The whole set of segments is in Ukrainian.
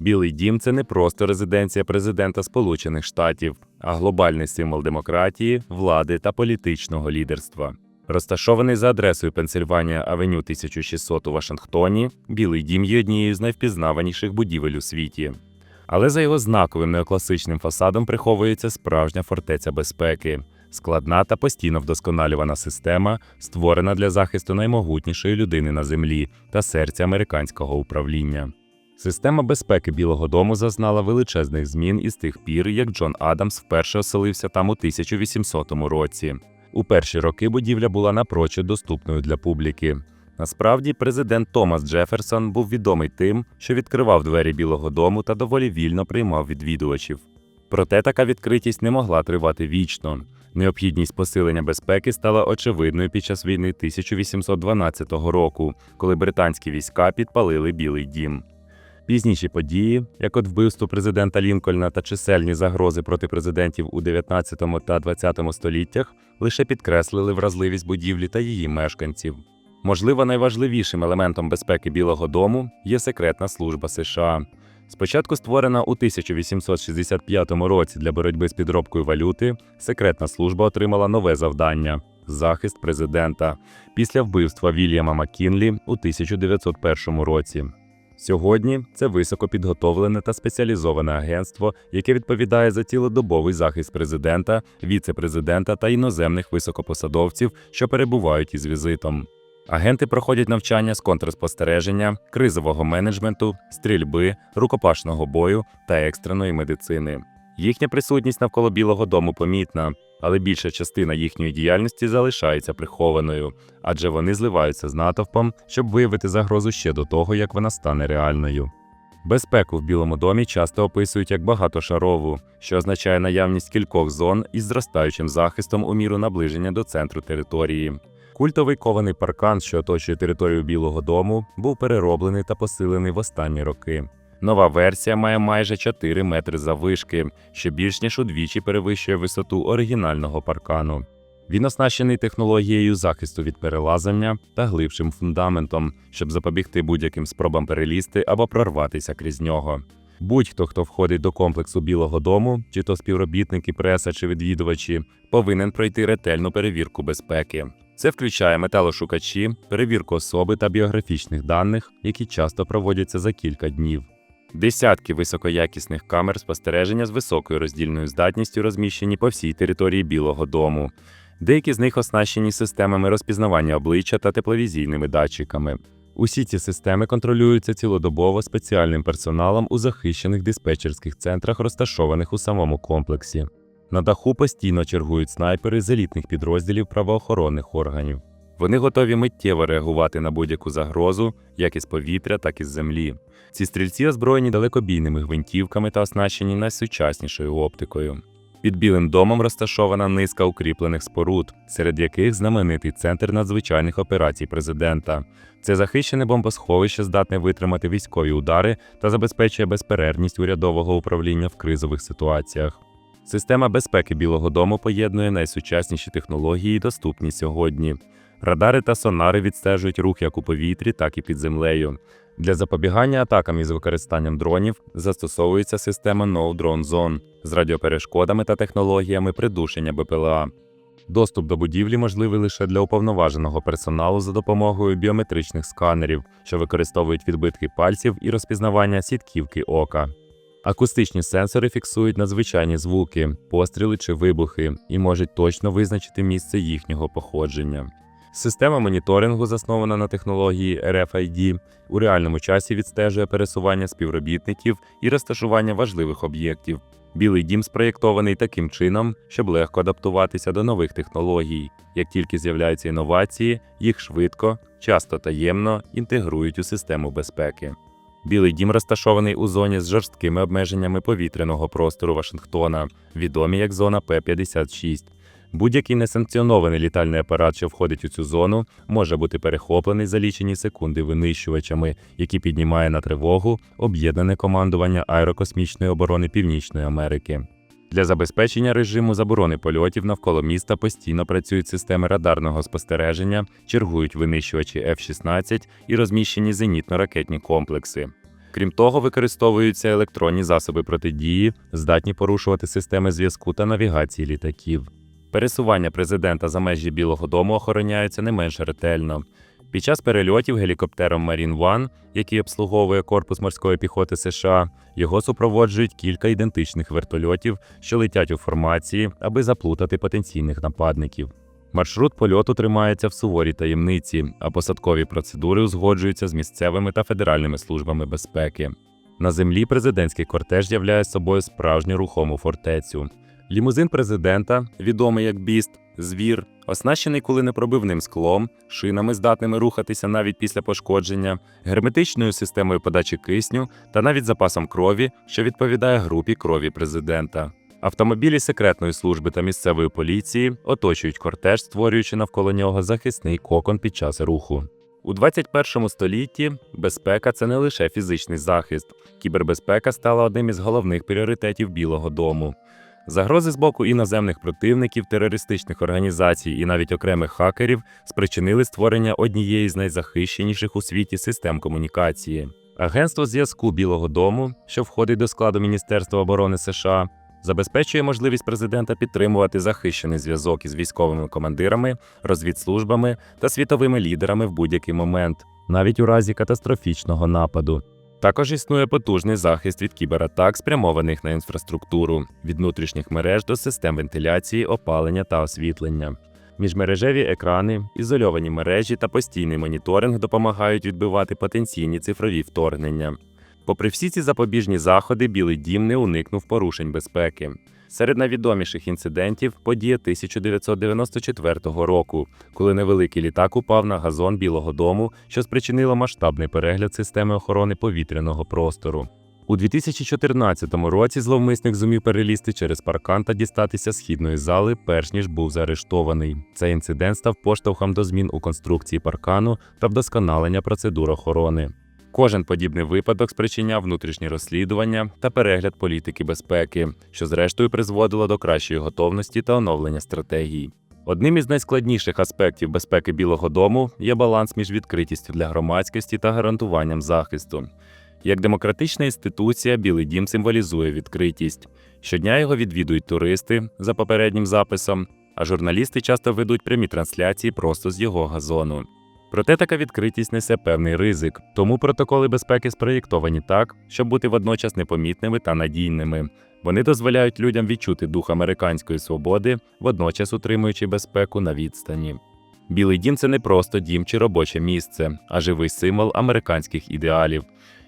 Білий дім це не просто резиденція президента Сполучених Штатів, а глобальний символ демократії, влади та політичного лідерства. Розташований за адресою Пенсильванія Авеню 1600 у Вашингтоні, Білий дім є однією з найвпізнаваніших будівель у світі. Але за його знаковим неокласичним фасадом приховується справжня фортеця безпеки, складна та постійно вдосконалювана система, створена для захисту наймогутнішої людини на землі та серця американського управління. Система безпеки Білого Дому зазнала величезних змін із тих пір, як Джон Адамс вперше оселився там у 1800 році. У перші роки будівля була напрочуд доступною для публіки. Насправді, президент Томас Джеферсон був відомий тим, що відкривав двері Білого Дому та доволі вільно приймав відвідувачів. Проте така відкритість не могла тривати вічно. Необхідність посилення безпеки стала очевидною під час війни 1812 року, коли британські війська підпалили Білий дім. Пізніші події, як от вбивство президента Лінкольна та чисельні загрози проти президентів у 19 та 20 століттях, лише підкреслили вразливість будівлі та її мешканців. Можливо, найважливішим елементом безпеки Білого Дому є секретна служба США. Спочатку створена у 1865 році для боротьби з підробкою валюти, секретна служба отримала нове завдання захист президента після вбивства Вільяма Маккінлі у 1901 році. Сьогодні це високопідготовлене та спеціалізоване агентство, яке відповідає за цілодобовий захист президента, віце-президента та іноземних високопосадовців, що перебувають із візитом. Агенти проходять навчання з контрспостереження, кризового менеджменту, стрільби, рукопашного бою та екстреної медицини. Їхня присутність навколо Білого Дому помітна, але більша частина їхньої діяльності залишається прихованою, адже вони зливаються з натовпом, щоб виявити загрозу ще до того, як вона стане реальною. Безпеку в Білому домі часто описують як багатошарову, що означає наявність кількох зон із зростаючим захистом у міру наближення до центру території. Культовий кований паркан, що оточує територію Білого Дому, був перероблений та посилений в останні роки. Нова версія має майже 4 метри заввишки, що більш ніж удвічі перевищує висоту оригінального паркану. Він оснащений технологією захисту від перелазання та глибшим фундаментом, щоб запобігти будь-яким спробам перелізти або прорватися крізь нього. Будь-хто, хто входить до комплексу Білого Дому, чи то співробітники, преса чи відвідувачі, повинен пройти ретельну перевірку безпеки. Це включає металошукачі, перевірку особи та біографічних даних, які часто проводяться за кілька днів. Десятки високоякісних камер спостереження з високою роздільною здатністю розміщені по всій території Білого Дому. Деякі з них оснащені системами розпізнавання обличчя та тепловізійними датчиками. Усі ці системи контролюються цілодобово спеціальним персоналом у захищених диспетчерських центрах, розташованих у самому комплексі. На даху постійно чергують снайпери з елітних підрозділів правоохоронних органів. Вони готові миттєво реагувати на будь-яку загрозу, як із повітря, так і з землі. Ці стрільці озброєні далекобійними гвинтівками та оснащені найсучаснішою оптикою. Під Білим домом розташована низка укріплених споруд, серед яких знаменитий центр надзвичайних операцій президента. Це захищене бомбосховище здатне витримати військові удари та забезпечує безперервність урядового управління в кризових ситуаціях. Система безпеки Білого Дому поєднує найсучасніші технології, доступні сьогодні. Радари та сонари відстежують рух як у повітрі, так і під землею. Для запобігання атакам із використанням дронів застосовується система No Drone Zone з радіоперешкодами та технологіями придушення БПЛА. Доступ до будівлі можливий лише для уповноваженого персоналу за допомогою біометричних сканерів, що використовують відбитки пальців і розпізнавання сітківки ока. Акустичні сенсори фіксують надзвичайні звуки, постріли чи вибухи і можуть точно визначити місце їхнього походження. Система моніторингу, заснована на технології RFID, у реальному часі відстежує пересування співробітників і розташування важливих об'єктів. Білий дім спроєктований таким чином, щоб легко адаптуватися до нових технологій. Як тільки з'являються інновації, їх швидко, часто таємно інтегрують у систему безпеки. Білий дім розташований у зоні з жорсткими обмеженнями повітряного простору Вашингтона, відомі як зона П-56. Будь-який несанкціонований літальний апарат, що входить у цю зону, може бути перехоплений за лічені секунди винищувачами, які піднімає на тривогу об'єднане командування аерокосмічної оборони Північної Америки. Для забезпечення режиму заборони польотів навколо міста постійно працюють системи радарного спостереження, чергують винищувачі F-16 і розміщені зенітно-ракетні комплекси. Крім того, використовуються електронні засоби протидії, здатні порушувати системи зв'язку та навігації літаків. Пересування президента за межі Білого Дому охороняються не менш ретельно. Під час перельотів гелікоптером Marine One, який обслуговує корпус морської піхоти США, його супроводжують кілька ідентичних вертольотів, що летять у формації, аби заплутати потенційних нападників. Маршрут польоту тримається в суворій таємниці, а посадкові процедури узгоджуються з місцевими та федеральними службами безпеки. На землі президентський кортеж являє собою справжню рухому фортецю. Лімузин президента, відомий як біст, звір, оснащений коли куленепробивним склом, шинами здатними рухатися навіть після пошкодження, герметичною системою подачі кисню та навіть запасом крові, що відповідає групі крові президента. Автомобілі секретної служби та місцевої поліції оточують кортеж, створюючи навколо нього захисний кокон під час руху. У 21 столітті безпека це не лише фізичний захист. Кібербезпека стала одним із головних пріоритетів Білого Дому. Загрози з боку іноземних противників, терористичних організацій і навіть окремих хакерів спричинили створення однієї з найзахищеніших у світі систем комунікації. Агентство зв'язку Білого Дому, що входить до складу Міністерства оборони США, забезпечує можливість президента підтримувати захищений зв'язок із військовими командирами, розвідслужбами та світовими лідерами в будь-який момент, навіть у разі катастрофічного нападу. Також існує потужний захист від кібератак, спрямованих на інфраструктуру, від внутрішніх мереж до систем вентиляції, опалення та освітлення. Міжмережеві екрани, ізольовані мережі та постійний моніторинг допомагають відбивати потенційні цифрові вторгнення. Попри всі ці запобіжні заходи, Білий дім не уникнув порушень безпеки. Серед найвідоміших інцидентів подія 1994 року, коли невеликий літак упав на газон Білого Дому, що спричинило масштабний перегляд системи охорони повітряного простору. У 2014 році зловмисник зумів перелізти через паркан та дістатися східної зали, перш ніж був заарештований. Цей інцидент став поштовхом до змін у конструкції паркану та вдосконалення процедур охорони. Кожен подібний випадок спричиняв внутрішні розслідування та перегляд політики безпеки, що зрештою призводило до кращої готовності та оновлення стратегій. Одним із найскладніших аспектів безпеки Білого Дому є баланс між відкритістю для громадськості та гарантуванням захисту. Як демократична інституція, Білий Дім символізує відкритість. Щодня його відвідують туристи за попереднім записом, а журналісти часто ведуть прямі трансляції просто з його газону. Проте така відкритість несе певний ризик, тому протоколи безпеки спроєктовані так, щоб бути водночас непомітними та надійними. Вони дозволяють людям відчути дух американської свободи, водночас утримуючи безпеку на відстані. Білий дім це не просто дім чи робоче місце, а живий символ американських ідеалів.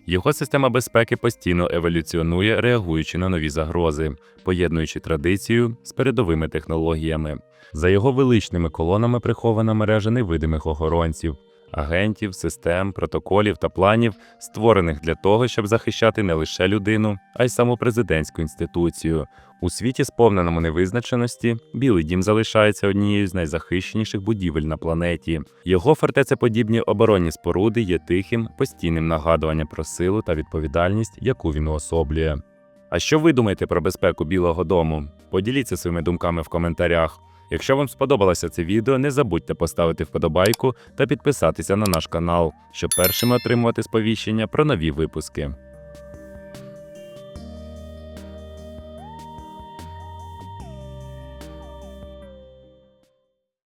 Його система безпеки постійно еволюціонує, реагуючи на нові загрози, поєднуючи традицію з передовими технологіями. За його величними колонами прихована мережа невидимих охоронців, агентів, систем, протоколів та планів, створених для того, щоб захищати не лише людину, а й саму президентську інституцію. У світі, сповненому невизначеності, Білий дім залишається однією з найзахищеніших будівель на планеті. Його фортецеподібні оборонні споруди є тихим, постійним нагадуванням про силу та відповідальність, яку він уособлює. А що ви думаєте про безпеку Білого Дому? Поділіться своїми думками в коментарях. Якщо вам сподобалося це відео, не забудьте поставити вподобайку та підписатися на наш канал, щоб першими отримувати сповіщення про нові випуски.